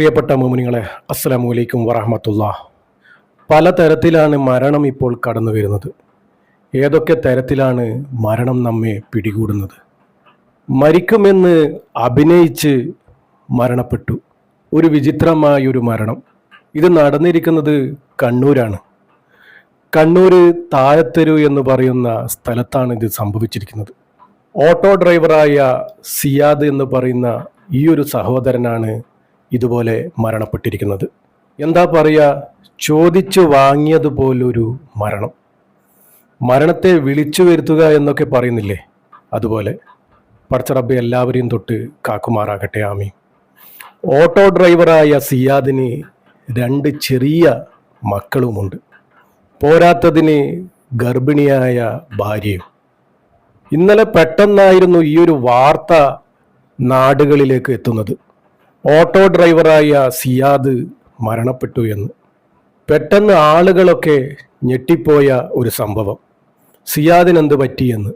പ്രിയപ്പെട്ട മോമിനികളെ അസ്സലാമു അലൈക്കും വറഹമത്തുള്ള പലതരത്തിലാണ് മരണം ഇപ്പോൾ കടന്നു വരുന്നത്. ഏതൊക്കെ തരത്തിലാണ് മരണം നമ്മെ പിടികൂടുന്നത്? മരിക്കുമെന്ന് അഭിനയിച്ച് മരണപ്പെട്ടു. ഒരു വിചിത്രമായൊരു മരണം. ഇത് നടന്നിരിക്കുന്നത് കണ്ണൂരാണ്. കണ്ണൂർ താഴത്തെരു എന്ന് പറയുന്ന സ്ഥലത്താണ് ഇത് സംഭവിച്ചിരിക്കുന്നത്. ഓട്ടോ ഡ്രൈവറായ സിയാദ് എന്ന് പറയുന്ന ഈ ഒരു സഹോദരനാണ് ഇതുപോലെ മരണപ്പെട്ടിരിക്കുന്നത്. എന്താ പറയുക ചോദിച്ചു വാങ്ങിയതുപോലൊരു മരണം. മരണത്തെ വിളിച്ചു വരുത്തുക എന്നൊക്കെ പറയുന്നില്ലേ? അതുപോലെ. പടച്ചറബ് എല്ലാവരെയും തൊട്ട് കാക്കുമാറാകട്ടെ. ആമി ഓട്ടോ ഡ്രൈവറായ സിയാദിന് രണ്ട് ചെറിയ മക്കളുമുണ്ട്. പോരാത്തതിന് ഗർഭിണിയായ ഭാര്യയും. ഇന്നലെ പെട്ടെന്നായിരുന്നു ഈ ഒരു വാർത്ത നാടുകളിലേക്ക് എത്തുന്നത്. ഓട്ടോ ഡ്രൈവറായ സിയാദ് മരണപ്പെട്ടു എന്ന്. പെട്ടെന്ന് ആളുകളൊക്കെ ഞെട്ടിപ്പോയ ഒരു സംഭവം. സിയാദിനെന്ത് പറ്റിയെന്ന്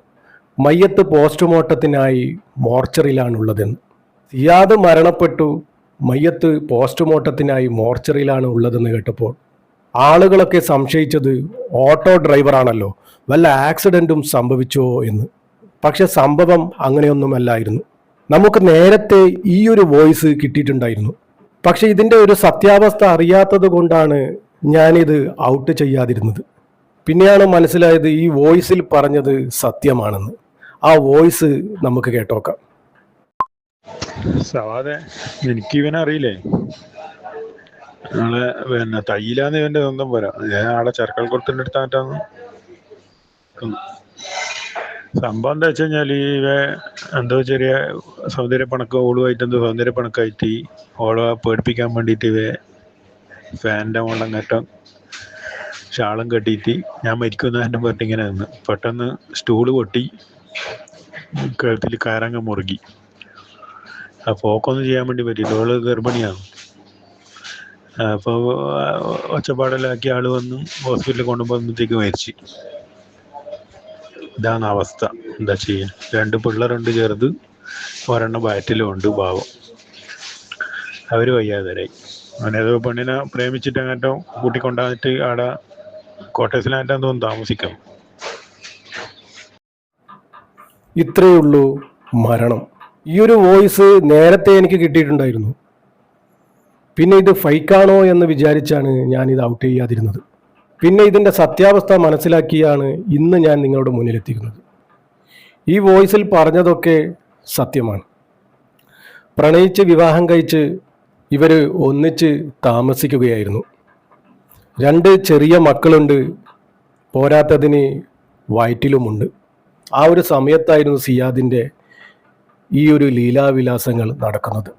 മയ്യത്ത് പോസ്റ്റ്മോർട്ടത്തിനായി മോർച്ചറിയിലാണുള്ളതെന്ന്. സിയാദ് മരണപ്പെട്ടു മയ്യത്ത് പോസ്റ്റ്മോർട്ടത്തിനായി മോർച്ചറിയിലാണ് ഉള്ളതെന്ന് കേട്ടപ്പോൾ ആളുകളൊക്കെ സംശയിച്ചത് ഓട്ടോ ഡ്രൈവറാണല്ലോ വല്ല ആക്സിഡന്റും സംഭവിച്ചോ എന്ന്. പക്ഷെ സംഭവം അങ്ങനെയൊന്നുമല്ലായിരുന്നു. നമുക്ക് നേരത്തെ ഈ ഒരു വോയിസ് കിട്ടിയിട്ടുണ്ടായിരുന്നു. പക്ഷെ ഇതിന്റെ ഒരു സത്യാവസ്ഥ അറിയാത്തത് കൊണ്ടാണ് ഞാനിത് ഔട്ട് ചെയ്യാതിരുന്നത്. പിന്നെയാണ് മനസ്സിലായത് ഈ വോയിസിൽ പറഞ്ഞത് സത്യമാണെന്ന്. ആ വോയിസ് നമുക്ക് കേട്ടോക്കാം. സവാദെ എനിക്ക് ഇവനെ അറിയില്ലേ ആളെ പിന്നെ തയ്യിലാന്ന് ഇവന്റെ സ്വന്തം പോരാ. ഞാൻ ചെറുക്കൽ അടുത്താറ്റാന്ന് സംഭവം എന്താ വെച്ച് കഴിഞ്ഞാൽ ഇവ എന്തോ ചെറിയ സൗന്ദര്യ പണക്കം ഓളുമായിട്ട് എന്തോ സൗന്ദര്യ പണക്കായിട്ട് ഓളെ പേടിപ്പിക്കാൻ വേണ്ടിയിട്ട് ഇവ ഫാനിന്റെ മുകളിൽ കയറ്റം ഷാളും കെട്ടിയിട്ട് ഞാൻ മരിക്കുന്ന എന്റെ പറഞ്ഞിട്ട് ഇങ്ങനെ നിന്ന്. പെട്ടെന്ന് സ്റ്റൂൾ പൊട്ടി. കഴുത്തിൽ കാരങ്ങ മുറുകി. ആ പോക്കൊന്നും ചെയ്യാൻ വേണ്ടി പറ്റില്ല ഓൾ ഗർഭിണിയാണ്. അപ്പോൾ ഒച്ചപ്പാടെല്ലാക്കി ആൾ വന്നു. ഹോസ്പിറ്റലിൽ കൊണ്ടുപോകുമ്പോഴത്തേക്ക് മരിച്ചു. ഇതാണ് അവസ്ഥ. എന്താ ചെയ്യാൻ? രണ്ട് പിള്ളേരുണ്ട് ചെറുത് ഒരെണ്ണം വയറ്റിലും ഉണ്ട് പാവം. അവർ വയ്യാതരായി അവനേതോ പെണ്ണിനെ പ്രേമിച്ചിട്ട് അങ്ങോട്ടോ കൂട്ടിക്കൊണ്ടാന്നിട്ട് ആടെ കോട്ടയസിലായിട്ടാന്ന് തോന്നുന്നു താമസിക്കാം. ഇത്രയേ ഉള്ളൂ മരണം. ഈ ഒരു വോയിസ് നേരത്തെ എനിക്ക് കിട്ടിയിട്ടുണ്ടായിരുന്നു. പിന്നെ ഇത് ഫൈക്കാണോ എന്ന് വിചാരിച്ചാണ് ഞാൻ ഇത് ഔട്ട് ചെയ്യാതിരുന്നത്. പിന്നെ ഇതിന്റെ സത്യാവസ്ഥ മനസ്സിലാക്കിയാണ് ഇന്ന് ഞാൻ നിങ്ങളുടെ മുന്നിലെത്തിക്കുന്നത്. ഈ വോയിസിൽ പറഞ്ഞതൊക്കെ സത്യമാണ്. പ്രണയിച്ച് വിവാഹം കഴിച്ച് ഇവർ ഒന്നിച്ച് താമസിക്കുകയായിരുന്നു. രണ്ട് ചെറിയ മക്കളുണ്ട്. പോരാത്തതിന് വയറ്റിലുമുണ്ട്. ആ ഒരു സമയത്തായിരുന്നു സിയാദിന്റെ ഈ ഒരു ലീലാവിലാസങ്ങൾ നടക്കുന്നത്.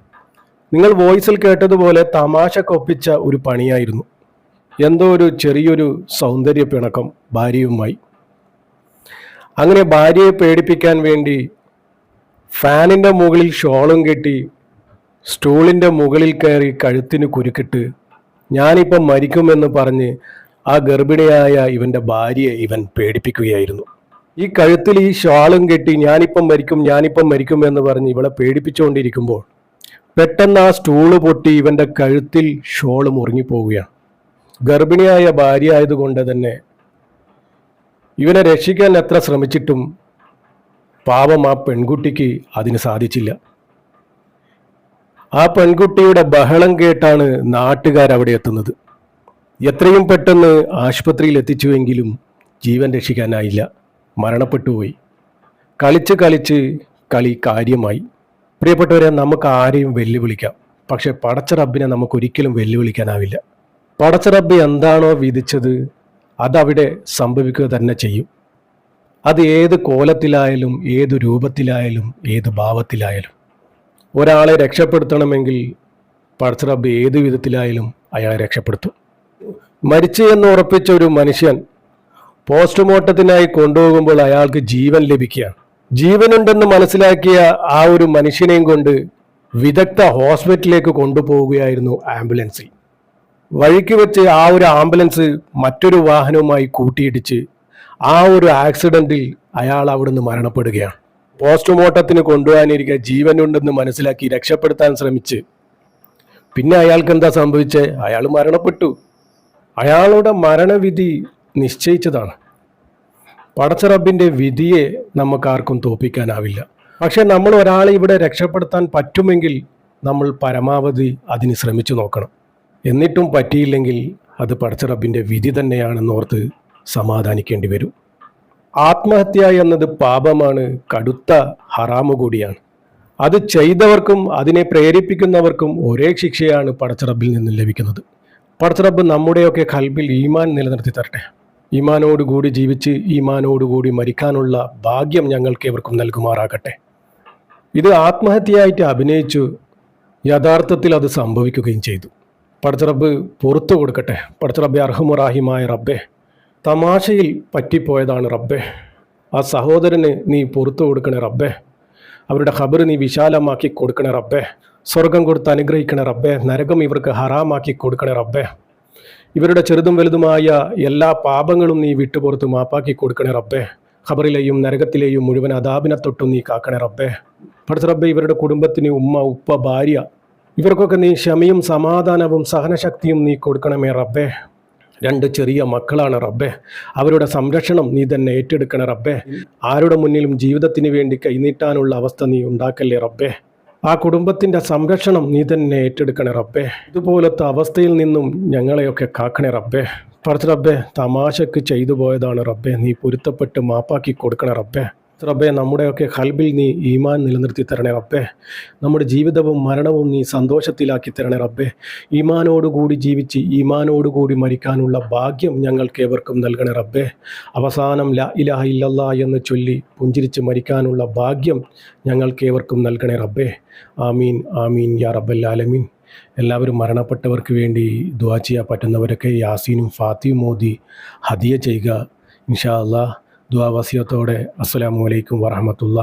നിങ്ങൾ വോയിസിൽ കേട്ടതുപോലെ തമാശ കൊപ്പിച്ച ഒരു പണിയായിരുന്നു. എന്തോ ഒരു ചെറിയൊരു സൗന്ദര്യ പിണക്കം ഭാര്യയുമായി. അങ്ങനെ ഭാര്യയെ പേടിപ്പിക്കാൻ വേണ്ടി ഫാനിന്റെ മുകളിൽ ഷോളും കെട്ടി സ്റ്റൂളിന്റെ മുകളിൽ കയറി കഴുത്തിന് കുരുക്കിട്ട് ഞാനിപ്പം മരിക്കുമെന്ന് പറഞ്ഞ് ആ ഗർഭിണിയായ ഇവന്റെ ഭാര്യയെ ഇവൻ പേടിപ്പിക്കുകയായിരുന്നു. ഈ കഴുത്തിൽ ഈ ഷാളും കെട്ടി ഞാനിപ്പം മരിക്കും ഞാനിപ്പം മരിക്കും എന്ന് പറഞ്ഞ് ഇവളെ പേടിപ്പിച്ചുകൊണ്ടിരിക്കുമ്പോൾ പെട്ടെന്ന് ആ സ്റ്റൂൾ പൊട്ടി ഇവന്റെ കഴുത്തിൽ ഷോൾ മുറിങ്ങിപ്പോവുകയാണ് ഗർഭിണിയായ ഭാര്യ ആയതുകൊണ്ട് തന്നെ ഇവനെ രക്ഷിക്കാൻ എത്ര ശ്രമിച്ചിട്ടും പാവം ആ പെൺകുട്ടിക്ക് അതിന് സാധിച്ചില്ല. ആ പെൺകുട്ടിയുടെ ബഹളം കേട്ടാണ് നാട്ടുകാർ അവിടെ എത്തുന്നത്. എത്രയും പെട്ടെന്ന് ആശുപത്രിയിൽ എത്തിച്ചുവെങ്കിലും ജീവൻ രക്ഷിക്കാനായില്ല. മരണപ്പെട്ടുപോയി കളിച്ച് കളിച്ച് കളി കാര്യമായി. പ്രിയപ്പെട്ടവരെ നമുക്ക് ആരെയും വെല്ലുവിളിക്കാം. പക്ഷേ പടച്ച റബ്ബിനെ നമുക്കൊരിക്കലും വെല്ലുവിളിക്കാനാവില്ല. പടച്ച റബ്ബ് എന്താണോ വിധിച്ചത് അതവിടെ സംഭവിക്കുക തന്നെ ചെയ്യും. അത് ഏത് കോലത്തിലായാലും ഏത് രൂപത്തിലായാലും ഏത് ഭാവത്തിലായാലും. ഒരാളെ രക്ഷപ്പെടുത്തണമെങ്കിൽ പടച്ച റബ്ബ് ഏത് വിധത്തിലായാലും അയാളെ രക്ഷപ്പെടുത്തും. മരിച്ചു എന്ന് ഉറപ്പിച്ച ഒരു മനുഷ്യൻ പോസ്റ്റ്മോർട്ടത്തിനായി കൊണ്ടുപോകുമ്പോൾ അയാൾക്ക് ജീവൻ ലഭിക്കുകയാണ്. ജീവനുണ്ടെന്ന് മനസ്സിലാക്കിയ ആ ഒരു മനുഷ്യനെയും കൊണ്ട് വിദഗ്ധ ഹോസ്പിറ്റലിലേക്ക് കൊണ്ടുപോവുകയായിരുന്നു ആംബുലൻസിൽ. വഴിക്ക് വെച്ച് ആ ഒരു ആംബുലൻസ് മറ്റൊരു വാഹനവുമായി കൂട്ടിയിടിച്ച് ആ ഒരു ആക്സിഡന്റിൽ അയാൾ അവിടുന്ന് മരണപ്പെടുകയാണ്. പോസ്റ്റ്മോർട്ടത്തിന് കൊണ്ടുപോകാനിരിക്കുക ജീവനുണ്ടെന്ന് മനസ്സിലാക്കി രക്ഷപ്പെടുത്താൻ ശ്രമിച്ച് പിന്നെ അയാൾക്ക് എന്താ സംഭവിച്ചത് അയാൾ മരണപ്പെട്ടു. അയാളുടെ മരണവിധി നിശ്ചയിച്ചതാണ്. പടച്ചറബിന്റെ വിധിയെ നമുക്കാർക്കും തോപ്പിക്കാനാവില്ല. പക്ഷെ നമ്മൾ ഒരാളെ ഇവിടെ രക്ഷപ്പെടുത്താൻ പറ്റുമെങ്കിൽ നമ്മൾ പരമാവധി അതിന് ശ്രമിച്ചു നോക്കണം. എന്നിട്ടും പറ്റിയില്ലെങ്കിൽ അത് പടച്ചറബിന്റെ വിധി തന്നെയാണെന്നോർത്ത് സമാധാനിക്കേണ്ടി വരും. ആത്മഹത്യ എന്നത് പാപമാണ് കടുത്ത ഹറാമു കൂടിയാണ്. അത് ചെയ്തവർക്കും അതിനെ പ്രേരിപ്പിക്കുന്നവർക്കും ഒരേ ശിക്ഷയാണ് പടച്ചറബിൽ നിന്ന് ലഭിക്കുന്നത്. പടച്ചറബ് നമ്മുടെയൊക്കെ കൽബിൽ ഈമാൻ നിലനിർത്തി തരട്ടെ. ഈമാനോടുകൂടി ജീവിച്ച് ഈമാനോടുകൂടി മരിക്കാനുള്ള ഭാഗ്യം ഞങ്ങൾക്ക് ഏവർക്കും നൽകുമാറാകട്ടെ. ഇത് ആത്മഹത്യയായിട്ട് അഭിനയിച്ചു യഥാർത്ഥത്തിൽ അത് സംഭവിക്കുകയും ചെയ്തു. പടച്ചറബ് പുറത്തു കൊടുക്കട്ടെ. പടച്ചറബെ അർഹമുറാഹിമായ റബ്ബെ തമാശയിൽ പറ്റിപ്പോയതാണ് റബ്ബെ. ആ സഹോദരന് നീ പുറത്തു കൊടുക്കണേ റബ്ബെ. അവരുടെ ഖബർ നീ വിശാലമാക്കി കൊടുക്കണേ റബ്ബെ. സ്വർഗം കൊടുത്ത് അനുഗ്രഹിക്കണേ റബ്ബെ. നരകം ഇവർക്ക് ഹറാമാക്കി കൊടുക്കണേ റബ്ബെ. ഇവരുടെ ചെറുതും വലുതുമായ എല്ലാ പാപങ്ങളും നീ വിട്ടുപുറത്ത് മാപ്പാക്കി കൊടുക്കണേ റബ്ബെ. ഖബറിലെയും നരകത്തിലെയും മുഴുവൻ അതാപിനെ തൊട്ടും നീ കാക്കണേ റബ്ബെ. പഠിച്ച റബ്ബെ ഇവരുടെ കുടുംബത്തിന് ഉമ്മ ഉപ്പ ഭാര്യ ഇവർക്കൊക്കെ നീ ക്ഷമയും സമാധാനവും സഹനശക്തിയും നീ കൊടുക്കണമേ റബ്ബേ. രണ്ട് ചെറിയ മക്കളാണ് റബ്ബെ. അവരുടെ സംരക്ഷണം നീ തന്നെ ഏറ്റെടുക്കണേ റബ്ബെ. ആരുടെ മുന്നിലും ജീവിതത്തിന് വേണ്ടി കൈനീട്ടാനുള്ള അവസ്ഥ നീ ഉണ്ടാക്കല്ലേ റബ്ബെ. ആ കുടുംബത്തിന്റെ സംരക്ഷണം നീ തന്നെ ഏറ്റെടുക്കണേ റബ്ബെ. ഇതുപോലത്തെ അവസ്ഥയിൽ നിന്നും ഞങ്ങളെയൊക്കെ കാക്കണേ റബ്ബെ. പറഞ്ഞ റബ്ബെ തമാശക്ക് ചെയ്തു പോയതാണ് റബ്ബെ. നീ പൊരുത്തപ്പെട്ട് മാപ്പാക്കി കൊടുക്കണേ റബ്ബെ. റബ്ബെ നമ്മുടെയൊക്കെ ഹൽബിൽ നീ ഈമാൻ നിലനിർത്തി തരണേ റബ്ബെ. നമ്മുടെ ജീവിതവും മരണവും നീ സന്തോഷത്തിലാക്കി തരണേ റബ്ബെ. ഈമാനോടുകൂടി ജീവിച്ച് ഈമാനോടുകൂടി മരിക്കാനുള്ള ഭാഗ്യം ഞങ്ങൾക്ക് ഏവർക്കും നൽകണേ റബ്ബെ. അവസാനം ല ഇലാഹ ഇല്ലല്ലാ എന്ന് ചൊല്ലി പുഞ്ചിരിച്ച് മരിക്കാനുള്ള ഭാഗ്യം ഞങ്ങൾക്ക് ഏവർക്കും നൽകണേ റബ്ബെ. ആമീൻ ആമീൻ യാ റബ്ബൽ ആലമീൻ. എല്ലാവരും മരണപ്പെട്ടവർക്ക് വേണ്ടി ദുവാ ചെയ്യാൻ പറ്റുന്നവരൊക്കെ യാസീനും ഫാത്തിയും മോദി ഹദിയ ചെയ്യുക. ഇൻഷാ അള്ളാഹ് ദുആ വസിയത്തോടെ അസ്സലാമു അലൈക്കും വറഹമത്തുള്ള